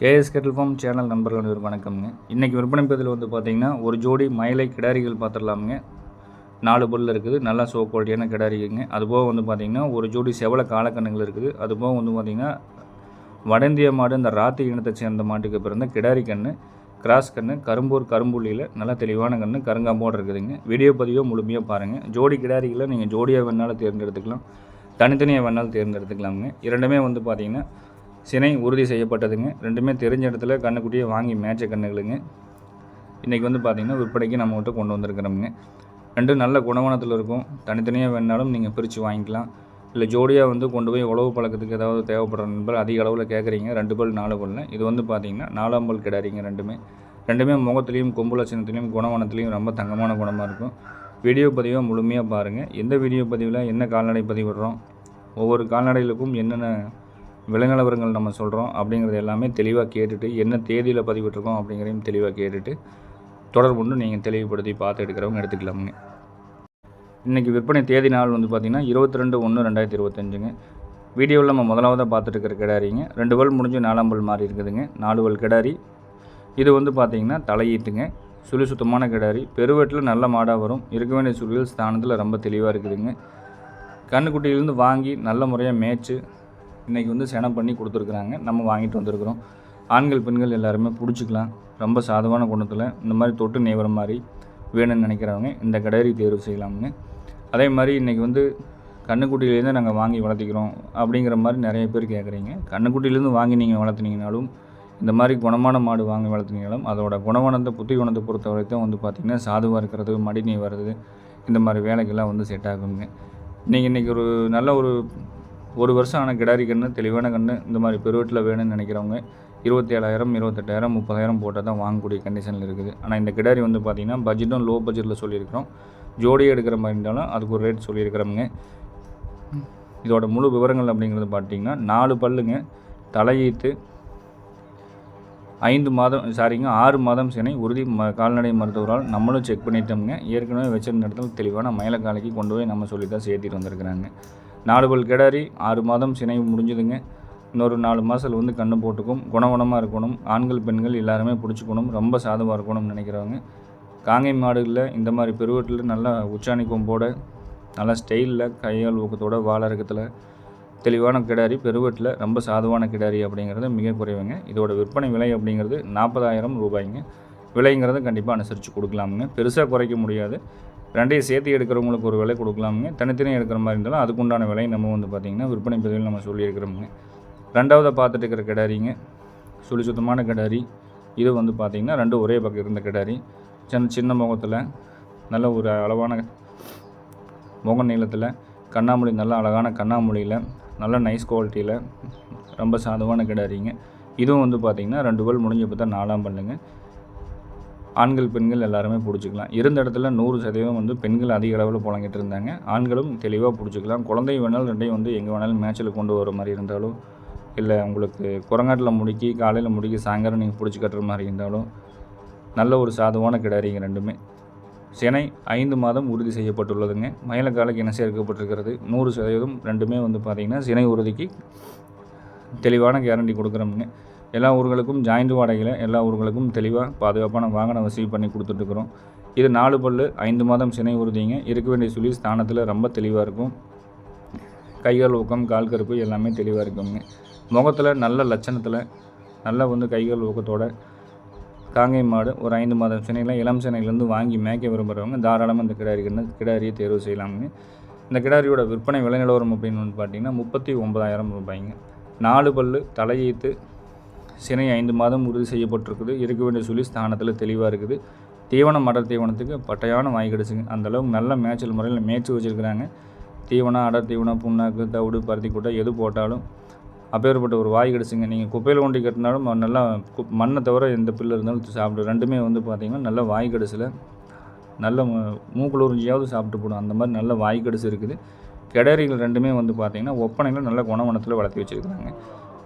KS Kettle form channel நண்பர்கள் ஒரு வணக்கம்ங்க. இன்றைக்கி விற்பனை பதில் வந்து பார்த்திங்கன்னா ஒரு ஜோடி மயிலை கிடாரிகள் பார்த்துடலாமுங்க. நாலு பொருள் இருக்குது நல்லா சோ குவாலிட்டியான கிடாரிங்க அதுபோக வந்து பார்த்திங்கன்னா ஒரு ஜோடி செவல காலக்கண்ணுகள் இருக்குது. அதுபோக வந்து பார்த்திங்கன்னா வட இந்திய மாடு இந்த ராத்தி இனத்தை சேர்ந்த மாட்டுக்கு பிறந்த கிடாரி கன்று கிராஸ் கன்று கரும்பூர் கரும்புள்ளியில் நல்லா தெளிவான கன்று கருங்காம்போடு இருக்குதுங்க. வீடியோ பதிவை முழுமையாக பாருங்கள் ஜோடி கிடாரிகளை நீங்கள் ஜோடியாக வேணாலும் தேர்ந்தெடுத்துக்கலாம் தனித்தனியாக வேணாலும் தேர்ந்தெடுத்துக்கலாமுங்க. இரண்டுமே வந்து பார்த்திங்கன்னா சினை உறுதி செய்யப்பட்டதுங்க. ரெண்டுமே தெரிஞ்ச இடத்துல கண்ணுக்குட்டியை வாங்கி மேய்ச்ச கண்ணுகளுங்க. இன்றைக்கி வந்து பார்த்திங்கன்னா விற்பனைக்கு நம்மகிட்ட கொண்டு வந்திருக்கிறோமுங்க. ரெண்டும் நல்ல குணவனத்தில் இருக்கும். தனித்தனியாக வேணாலும் நீங்கள் பிரித்து வாங்கிக்கலாம். இல்லை ஜோடியாக வந்து கொண்டு போய் உழவு பழக்கத்துக்கு ஏதாவது தேவைப்படுற நண்பர் அதிக அளவில் கேட்குறீங்க ரெண்டு பல் நாலு பல்ல இது வந்து பார்த்திங்கன்னா நாலாம் பல் கிடாரிங்க ரெண்டுமே. ரெண்டுமே முகத்துலேயும் கொம்பு லட்சணத்துலேயும் குணவனத்துலேயும் ரொம்ப தங்கமான குணமாக இருக்கும். வீடியோ பதிவை முழுமையாக பாருங்கள் எந்த வீடியோ பதிவில் என்ன கால்நடை பதிவிடுறோம்? ஒவ்வொரு கால்நடைகளுக்கும் என்னென்ன விலநிலவரங்கள் நம்ம சொல்கிறோம் அப்படிங்கிறது எல்லாமே தெளிவாக கேட்டுட்டு என்ன தேதியில் பதிவிட்டுருக்கோம் அப்படிங்கிறதையும் தெளிவாக கேட்டுட்டு தொடர்பு கொண்டு நீங்கள் தெளிவுபடுத்தி பார்த்து எடுக்கிறவங்க எடுத்துக்கலாமுங்க. இன்றைக்கி விற்பனை தேதி நாள் வந்து பார்த்திங்கன்னா இருபத்தி ரெண்டு ஒன்று ரெண்டாயிரத்தி இருபத்தஞ்சுங்க. வீடியோவில் நம்ம முதலாவதாக பார்த்துட்டு இருக்கிற கிடாரிங்க. ரெண்டு பல் முடிஞ்சு நாலாம் பல் மாறி இருக்குதுங்க. நாலு பல் கிடாரி. இது வந்து பார்த்திங்கன்னா தலையீட்டுங்க சுழி சுத்தமான கிடாரி. பெருவெட்டில் நல்ல மாடாக வரும். இருக்க வேண்டிய சுழியல் ஸ்தானத்தில் ரொம்ப தெளிவாக இருக்குதுங்க. கண்ணுக்குட்டியிலேருந்து வாங்கி நல்ல முறையாக மேய்ச்சி இன்றைக்கி வந்து செனம் பண்ணி கொடுத்துருக்குறாங்க. நம்ம வாங்கிட்டு வந்திருக்கிறோம். ஆண்கள் பெண்கள் எல்லாருமே பிடிச்சிக்கலாம். ரொம்ப சாதமான குணத்தில் இந்த மாதிரி தொட்டு நெய்வர மாதிரி வேணும்னு நினைக்கிறவங்க இந்த கடையரி தேர்வு செய்யலாம்னு. அதே மாதிரி இன்றைக்கி வந்து கண்ணுக்குட்டியிலேருந்து நாங்கள் வாங்கி வளர்த்திக்கிறோம் அப்படிங்கிற மாதிரி நிறைய பேர் கேட்குறீங்க கண்ணுக்குட்டியிலேருந்து வாங்கி நீங்கள் வளர்த்துனீங்கனாலும் இந்த மாதிரி குணமான மாடு வாங்கி வளர்த்துனீங்களும் அதோட குணவனத்தை புத்தி குணத்தை பொறுத்த வரைக்கும் வந்து பார்த்திங்கன்னா சாதுவாக இருக்கிறது மடி நீ வர்றது இந்த மாதிரி வேலைக்கெல்லாம் வந்து செட் ஆகுங்க. நீங்கள் இன்றைக்கி ஒரு நல்ல ஒரு ஒரு வருஷம் ஆன கிடாரி கன்று தெளிவான கன்று இந்த மாதிரி பெருவெட்டில் வேணும்னு நினைக்கிறவங்க இருபத்தி ஏழாயிரம் இருபத்தெட்டாயிரம் முப்பதாயிரம் போட்டால் தான் வாங்கக்கூடிய கண்டிஷனில் இருக்குது. ஆனால் இந்த கிடாரி வந்து பார்த்திங்கன்னா பட்ஜெட்டும் லோ பட்ஜெட்டில் சொல்லியிருக்கிறோம். ஜோடியாக எடுக்கிற மாதிரி இருந்தாலும் அதுக்கு ஒரு ரேட் சொல்லியிருக்கிறோமுங்க இதோட முழு விவரங்கள் அப்படிங்கிறது பார்த்தீங்கன்னா நாலு பல்லுங்க தலையீத்து ஐந்து மாதம் சாரிங்க ஆறு மாதம் சினை உறுதி ம கால்நடை மருத்துவரால் நம்மளும் செக் பண்ணிட்டோம்ங்க. ஏற்கனவே வச்சிருந்த இடத்துல தெளிவான மயிலக்காலைக்கு கொண்டு போய் நம்ம சொல்லி தான் சேர்த்திட்டு வந்திருக்கிறாங்க. நாலு பல் கிடாரி ஆறு மாதம் சினை முடிஞ்சுதுங்க. இன்னொரு நாலு மாதத்தில் வந்து கண்ணு போட்டுக்கும். குணகுணமாக இருக்கணும். ஆண்கள் பெண்கள் எல்லாருமே பிடிச்சிக்கணும். ரொம்ப சாதுவாக இருக்கணும்னு நினைக்கிறவங்க. காங்கை மாடுகளில் இந்த மாதிரி பெருவட்டில் நல்லா உச்சாணி கொம்போட நல்லா ஸ்டைலில் கையால் ஊக்கத்தோட வாழறக்கத்தில் தெளிவான கிடாரி பெருவட்டில் ரொம்ப சாதுவான கிடாரி அப்படிங்கிறது மிக குறைவுங்க. இதோட விற்பனை விலை அப்படிங்கிறது நாற்பதாயிரம் ரூபாய்ங்க. விலைங்கிறத கண்டிப்பாக அனுசரித்து கொடுக்கலாமுங்க. பெருசாக குறைக்க முடியாது. ரெண்டையும் சேர்த்து எடுக்கிறவங்களுக்கு ஒரு விலை கொடுக்கலாமுங்க. தனித்தனியாக எடுக்கிற மாதிரி இருந்தாலும் அதுக்குண்டான விலை நம்ம வந்து பார்த்திங்கன்னா விற்பனை பதிவில் நம்ம சொல்லியிருக்கிறோமுங்க ரெண்டாவதாக பார்த்துட்டு இருக்கிற கிடாரிங்க. சுழி சுத்தமான கிடாரி. இது வந்து பார்த்திங்கன்னா ரெண்டு ஒரே பக்கம் இருந்த கிடாரி. சின்ன சின்ன முகத்தில் நல்ல ஒரு அளவான முக நீளத்தில் கண்ணாமொழி நல்ல அழகான கண்ணாமொழியில் நல்ல நைஸ் குவாலிட்டியில் ரொம்ப சாதுவான கிடாரிங்க. இதுவும் வந்து பார்த்திங்கன்னா ரெண்டு பல் முடிஞ்சப்போ தான் நாலாம் பண்ணுங்க ஆண்கள் பெண்கள் எல்லாருமே பிடிச்சிக்கலாம். இருந்த இடத்துல நூறு சதவீதம் வந்து பெண்கள் அதிக அளவில் புழங்கிட்டு இருந்தாங்க. ஆண்களும் தெளிவாக பிடிச்சிக்கலாம். குழந்தை வேணாலும் ரெண்டையும் வந்து எங்கே வேணாலும் மேட்ச்சில் கொண்டு வர மாதிரி இருந்தாலும் இல்லை உங்களுக்கு குரங்காட்டில் முடுக்கி காலையில் முடுக்கி சாயங்காலம் நீங்கள் பிடிச்சி கட்டுற மாதிரி இருந்தாலும் நல்ல ஒரு சாதுவான கிடாரிங்க ரெண்டுமே. சினை ஐந்து மாதம் உறுதி செய்யப்பட்டுள்ளதுங்க. மயிலக்காலுக்கு இன சேர்க்கப்பட்டிருக்கிறது. நூறு சதவீதம் ரெண்டுமே வந்து பார்த்திங்கன்னா சினை உறுதிக்கு தெளிவான கேரண்டி கொடுக்குறோமுங்க. எல்லா ஊர்களுக்கும் ஜாயிண்ட் வாடகையில் எல்லா ஊர்களுக்கும் தெளிவாக பாதுகாப்பான வாகன வசதி பண்ணி கொடுத்துட்ருக்குறோம். இது நாலு பல்லு ஐந்து மாதம் சினை உறுதிங்க. இருக்க வேண்டிய சொல்லி ஸ்தானத்தில் ரொம்ப தெளிவாக இருக்கும். கைகால் ஊக்கம் கால் கருப்பு எல்லாமே தெளிவாக இருக்குங்க. முகத்தில் நல்ல லட்சணத்தில் நல்லா வந்து கைகால் ஊக்கத்தோட காங்கை மாடு ஒரு ஐந்து மாதம் சினையில் இளம் சினையிலேருந்து வாங்கி மேய்க்க விரும்புகிறவங்க தாராளமாக இந்த கிடாரிக்கு கிடாரியை தேர்வு செய்யலாமுங்க. இந்த கிடாரியோட விற்பனை விலை நிலவரம் அப்படின்னு வந்து பார்த்தீங்கன்னா முப்பத்தி ஒன்பதாயிரம் ரூபாய்ங்க. நாலு பல்லு தலையீத்து சினை ஐந்து மாதம் உறுதி செய்யப்பட்டிருக்குது. இருக்க வேண்டிய சொல்லி ஸ்தானத்தில் தெளிவாக இருக்குது. தீவனம் அடர் தீவனத்துக்கு பட்டையான வாங்கி கிடச்சிங்க. அந்தளவுக்கு நல்ல மேய்ச்சல் முறையில் மேய்ச்சி வச்சுருக்கிறாங்க. தீவனம் அடர் தீவனம் புண்ணாக்கு தவிடு பருத்தி கூட்டை எது போட்டாலும் அப்பேற்பட்ட ஒரு வாய் கிடச்சிங்க. நீங்கள் குப்பையில் கொண்டு கட்டினாலும் நல்லா கு மண்ணை தவிர எந்த பில்லு இருந்தாலும் சாப்பிடும் ரெண்டுமே வந்து பார்த்திங்கன்னா நல்ல வாய் கடிசில் நல்ல மூக்குள் உறிஞ்சியாவது சாப்பிட்டு போடும். அந்த மாதிரி நல்ல வாய் கடிசு இருக்குது. கிடரிகள் ரெண்டுமே வந்து பார்த்திங்கன்னா ஒப்பனையில் நல்ல குணவனத்தில் வளர்த்தி வச்சுருக்குறாங்க.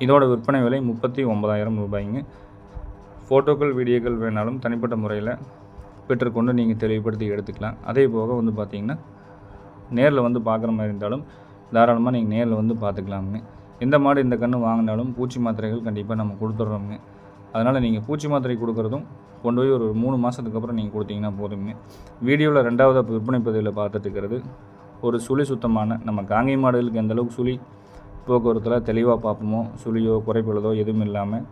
இதோட விற்பனை விலை முப்பத்தி ஒன்பதாயிரம் ரூபாய்ங்க. ஃபோட்டோக்கள் வீடியோக்கள் வேணாலும் தனிப்பட்ட முறையில் பெற்றுக்கொண்டு நீங்கள் தெளிவுபடுத்தி எடுத்துக்கலாம். அதே போக வந்து பார்த்திங்கன்னா நேரில் வந்து பார்க்குற மாதிரி இருந்தாலும் தாராளமாக நீங்கள் நேரில் வந்து பார்த்துக்கலாமுங்க எந்த மாடு இந்த கன்று வாங்கினாலும் பூச்சி மாத்திரைகள் கண்டிப்பாக நம்ம கொடுத்துட்றோமுங்க அதனால் நீங்கள் பூச்சி மாத்திரை கொடுக்குறதும் கொண்டு போய் ஒரு மூணு மாதத்துக்கு அப்புறம் நீங்கள் கொடுத்தீங்கன்னா போதுங்க வீடியோவில் ரெண்டாவது விற்பனை பதிவில் பார்த்துட்டு இருக்கிறது ஒரு சுழி சுத்தமான நம்ம காங்கை மாடுகளுக்கு எந்தளவுக்கு சுழி போக்குவரத்தில் தெளிவாக பார்ப்போமோ சுழியோ குறைப்புகளதோ எதுவும் இல்லாமல்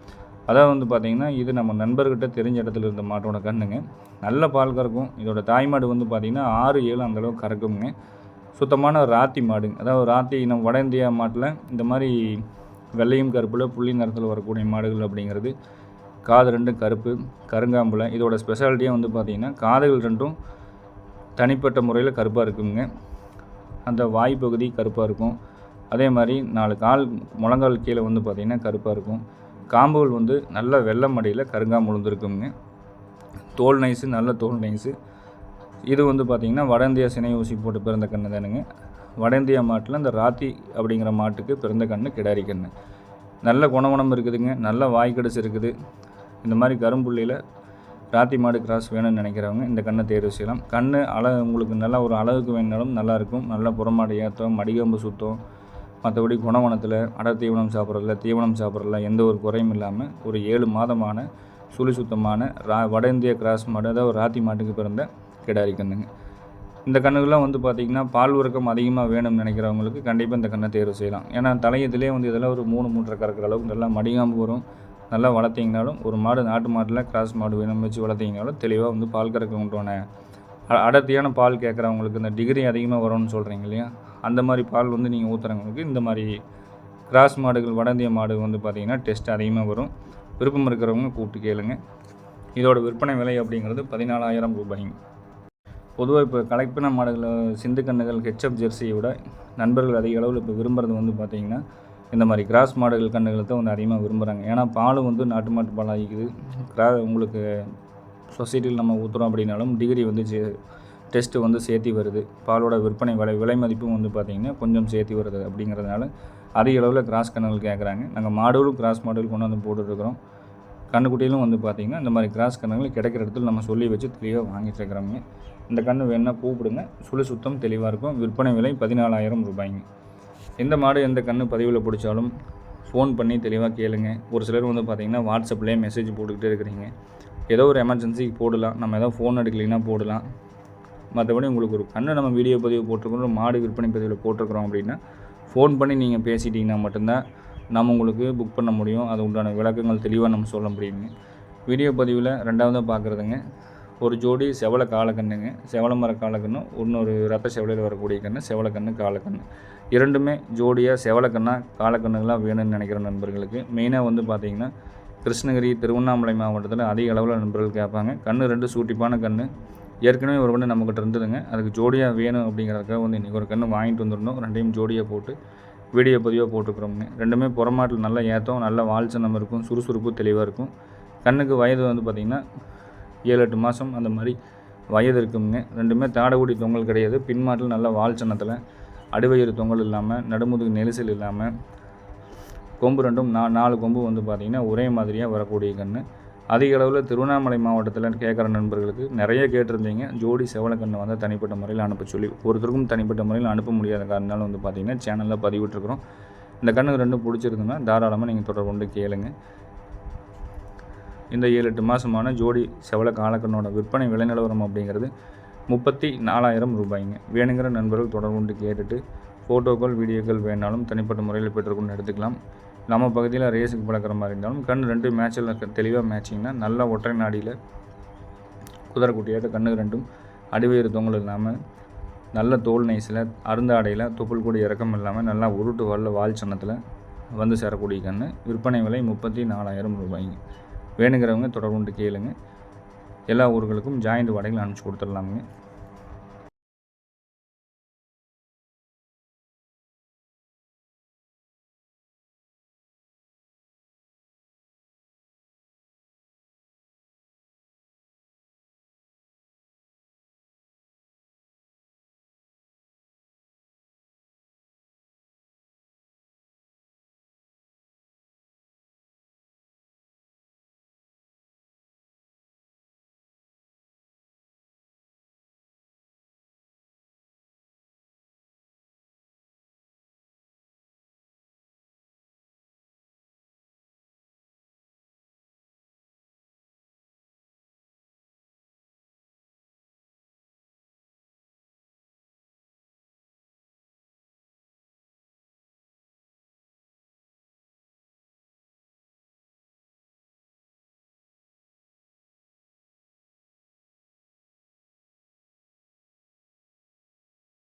அதாவது வந்து பார்த்திங்கன்னா இது நம்ம நண்பர்கிட்ட தெரிஞ்ச இடத்துல இருந்த மாட்டோட கண்ணுங்க. நல்ல பால் கறக்கும். இதோட தாய் மாடு வந்து பார்த்திங்கன்னா ஆறு ஏழு அந்தளவுக்கு கறக்குங்க. சுத்தமான ராத்தி மாடுங்க. அதாவது ராத்தி நம்ம வட இந்தியா மாட்டில் இந்த மாதிரி வெள்ளையும் கருப்பில் புள்ளி நிறத்தில் வரக்கூடிய மாடுகள் அப்படிங்கிறது. காது ரெண்டும் கருப்பு கருங்காம்பில். இதோட ஸ்பெஷாலிட்டியாக வந்து பார்த்திங்கன்னா காதுகள் ரெண்டும் தனிப்பட்ட முறையில் கருப்பாக இருக்குங்க. அந்த வாய் பகுதி கருப்பாக இருக்கும். அதே மாதிரி நாலு கால் முழங்கால் கீழே வந்து பார்த்திங்கன்னா கருப்பாக இருக்கும். காம்புகள் வந்து நல்ல வெள்ளை மடியில் கருங்காம்பு விழுந்துருக்குங்க தோல் நைஸு நல்ல தோல் நைஸு. இது வந்து பார்த்திங்கன்னா வட இந்தியா சினை ஊசி போட்டு பிறந்த கன்று தானுங்க. வட இந்தியா மாட்டில் இந்த ராத்தி அப்படிங்கிற மாட்டுக்கு பிறந்த கன்று கிடாரி கன்று. நல்ல குணவனம் இருக்குதுங்க. நல்ல வாய்க்கடிச்சு இருக்குது. இந்த மாதிரி கரும்புள்ளியில் ராத்தி மாடு கிராஸ் வேணும்னு நினைக்கிறவங்க இந்த கண்ணை தேர்வு செய்யலாம். கண் அழகு உங்களுக்கு நல்லா ஒரு அழகுக்கு வேணாலும் நல்லாயிருக்கும் நல்லா புறமாடு ஏற்றம் மடிகம்பு சுத்தம் மற்றபடி குணவனத்தில் அடர் தீவனம் சாப்பிட்றதுல தீவனம் சாப்பிட்றதுல எந்த ஒரு குறையும் இல்லாமல் ஒரு ஏழு மாதமான சுழி சுத்தமான ரா வட இந்திய கிராஸ் மாடு அதாவது ராத்தி மாட்டுக்கு பிறந்த கிடாரி கண்ணுங்க. இந்த கண்ணுகள்லாம் வந்து பார்த்திங்கன்னா பால் உறக்கம் அதிகமாக வேணும்னு நினைக்கிறவங்களுக்கு கண்டிப்பாக இந்த கண்ணை தேர்வு செய்யலாம். ஏன்னா தலையத்திலே வந்து இதெல்லாம் ஒரு மூணு மூன்றரை கறக்கிற அளவுக்கு நல்லா மடிகாம்பு வரும். நல்லா வளர்த்திங்கனாலும் ஒரு மாடு நாட்டு மாட்டில் கிராஸ் மாடு வேணும் வச்சு வளர்த்திங்கனாலும் தெளிவாக வந்து பால் கறக்க உண்டான அ- அடர்த்தியான பால் கேட்குறவங்களுக்கு இந்த டிகிரி அதிகமாக வரும்னு சொல்கிறீங்க இல்லையா? அந்த மாதிரி பால் வந்து நீங்கள் ஊற்றுறவங்களுக்கு இந்த மாதிரி கிராஸ் மாடுகள் வட இந்திய மாடு வந்து பார்த்திங்கன்னா டெஸ்ட் அதிகமாக வரும். விருப்பம் இருக்கிறவங்க கூப்பிட்டு கேளுங்க. இதோட விற்பனை விலை அப்படிங்கிறது பதினாலாயிரம் ரூபாய்ங்க பொதுவாக இப்போ கலப்பின மாடுகள் சிந்து கண்ணுகள் ஹெச்எப் ஜெர்சியை விட நண்பர்கள் அதிக அளவில் இப்போ விரும்புகிறது வந்து பார்த்திங்கன்னா இந்த மாதிரி கிராஸ் மாடுகள் கண்ணுகளை தான் வந்து அதிகமாக விரும்புகிறாங்க ஏன்னா பாலும் வந்து நாட்டு மாட்டு பால் ஆகிக்குது கிரா உங்களுக்கு சொசைட்டியில் நம்ம ஊற்றுறோம் அப்படின்னாலும் டிகிரி வந்து டெஸ்ட்டு வந்து சேர்த்தி வருது. பாலோட விற்பனை விலை விலை மதிப்பும் வந்து பார்த்திங்கன்னா கொஞ்சம் சேர்த்தி வருது அப்படிங்கிறதுனால அதிக அளவில் கிராஸ் கன்றுகள் கேட்குறாங்க. நாங்கள் மாடுகளும் கிராஸ் மாடுகள் கொண்டு வந்து போட்டுருக்குறோம் கண்ணுக்குட்டியிலும் வந்து பார்த்திங்கன்னா இந்த மாதிரி கிராஸ் கண்ணுகள் கிடைக்கிற இடத்துல நம்ம சொல்லி வச்சு தெளிவாக வாங்கிட்டு இருக்கிறோங்க இந்த கன்று வேணால் கூப்பிடுங்க. சுழி சுத்தம் தெளிவாக இருக்கும். விற்பனை விலை பதினாலாயிரம் ரூபாய்ங்க. எந்த மாடு எந்த கன்று பதிவில் பிடிச்சாலும் ஃபோன் பண்ணி தெளிவாக கேளுங்க. ஒரு சிலர் வந்து பார்த்திங்கன்னா வாட்ஸ்அப்லேயே மெசேஜ் போட்டுக்கிட்டே இருக்கிறீங்க. ஏதோ ஒரு எமர்ஜென்சிக்கு போடலாம். நம்ம ஏதோ ஃபோன் எடுக்கலைன்னா போடலாம். மற்றபடி உங்களுக்கு ஒரு கண்ணை நம்ம வீடியோ பதிவு போட்டிருக்கிறோம் மாடு விற்பனை பதிவில் போட்டிருக்கிறோம் அப்படின்னா ஃபோன் பண்ணி நீங்கள் பேசிட்டீங்கன்னா மட்டும்தான் நம்ம உங்களுக்கு புக் பண்ண முடியும். அது உண்டான விளக்கங்கள் தெளிவாக நம்ம சொல்ல முடியுங்க. வீடியோ பதிவில் ரெண்டாவதாக பார்க்குறதுங்க ஒரு ஜோடி செவல காலக்கண்ணுங்க. செவல மர காலக்கண்ணும் இன்னொரு ரத்த செவலையில் வரக்கூடிய கண்ணு செவலக்கண்ணு காலக்கண்ணு. இரண்டுமே ஜோடியாக செவலக்கண்ணா காலக்கண்ணுகளாக வேணும்னு நினைக்கிற நண்பர்களுக்கு. மெயினாக வந்து பார்த்திங்கன்னா கிருஷ்ணகிரி திருவண்ணாமலை மாவட்டத்தில் அதிக அளவில் நண்பர்கள் கேட்பாங்க. கண்ணு ரெண்டு சூட்டிப்பான கண்ணு. ஏற்கனவே ஒரு கண்ணு நம்மக்கிட்ட இருந்ததுங்க. அதுக்கு ஜோடியாக வேணும் அப்படிங்கிறதுக்காக வந்து இன்றைக்கி ஒரு கன்று வாங்கிட்டு வந்துருந்தோம் ரெண்டையும் ஜோடியாக போட்டு வீடியோ பதிவாக போட்டுருக்குறோமுங்க ரெண்டுமே புறமாட்டில் நல்லா ஏற்றம் நல்ல வால்சனம் இருக்கும் சுறுசுறுப்பு தெளிவாக இருக்கும். கண்ணுக்கு வயது வந்து பார்த்திங்கன்னா ஏழு எட்டு மாதம் அந்த மாதிரி வயது இருக்குங்க. ரெண்டுமே தாடகுடி தொங்கல் கிடையாது. பின்மாட்டில் நல்ல வால்சன்னத்தில் அடிவயிறு தொங்கல் இல்லாமல் நடுமுதுகு நெரிசல் இல்லாமல் கொம்பு ரெண்டும் நா நாலு கொம்பு வந்து பார்த்திங்கன்னா ஒரே மாதிரியாக வரக்கூடிய கன்று அதிக அளவில் திருவண்ணாமலை மாவட்டத்தில் கேட்குற நண்பர்களுக்கு நிறைய கேட்டிருந்தீங்க. ஜோடி செவலக்கண்ணை வந்து தனிப்பட்ட முறையில் அனுப்ப சொல்லி ஒருத்தருக்கும் தனிப்பட்ட முறையில் அனுப்ப முடியாத காரணத்தால் வந்து பார்த்திங்கன்னா சேனலில் பதிவிட்டுருக்குறோம். இந்த கண்ணு ரெண்டும் பிடிச்சிருந்தோன்னா தாராளமாக நீங்கள் தொடர்பு கொண்டு கேளுங்க. இந்த ஏழு எட்டு மாதமான ஜோடி செவல காலக்கண்ணோட விற்பனை விலை நிலவரம் அப்படிங்கிறது முப்பத்தி நாலாயிரம் ரூபாய்ங்க. வேணுங்கிற நண்பர்கள் தொடர்பு கொண்டு கேட்டுட்டு ஃபோட்டோக்கள் வீடியோக்கள் வேணாலும் தனிப்பட்ட முறையில் பெற்றுக்கொண்டு எடுத்துக்கலாம். நம்ம பகுதியில் ரேஸுக்கு பழக்கிற மாதிரி இருந்தாலும் கண் ரெண்டு மேட்சில் தெளிவாக மேட்சிங்னா நல்ல ஒற்றை நாடியில் குதிரைக்குட்டியாட்ட கண்ணு ரெண்டும் அடிவயிறு தொங்கல் இல்லாமல் நல்ல தோல் நைஸில் அருந்த ஆடையில் தொப்புள் கூடி இறக்கம் இல்லாமல் நல்லா உருட்டு வரல வால் சன்னத்தில் வந்து சேரக்கூடிய கன்று விற்பனை விலை முப்பத்தி நாலாயிரம் ரூபாய்ங்க. வேணுங்கிறவங்க தொடர்பு கொண்டு கேளுங்க. எல்லா ஊர்களுக்கும் ஜாயிண்ட் வடைகள் அனுப்பிச்சி கொடுத்துடலாமுங்க.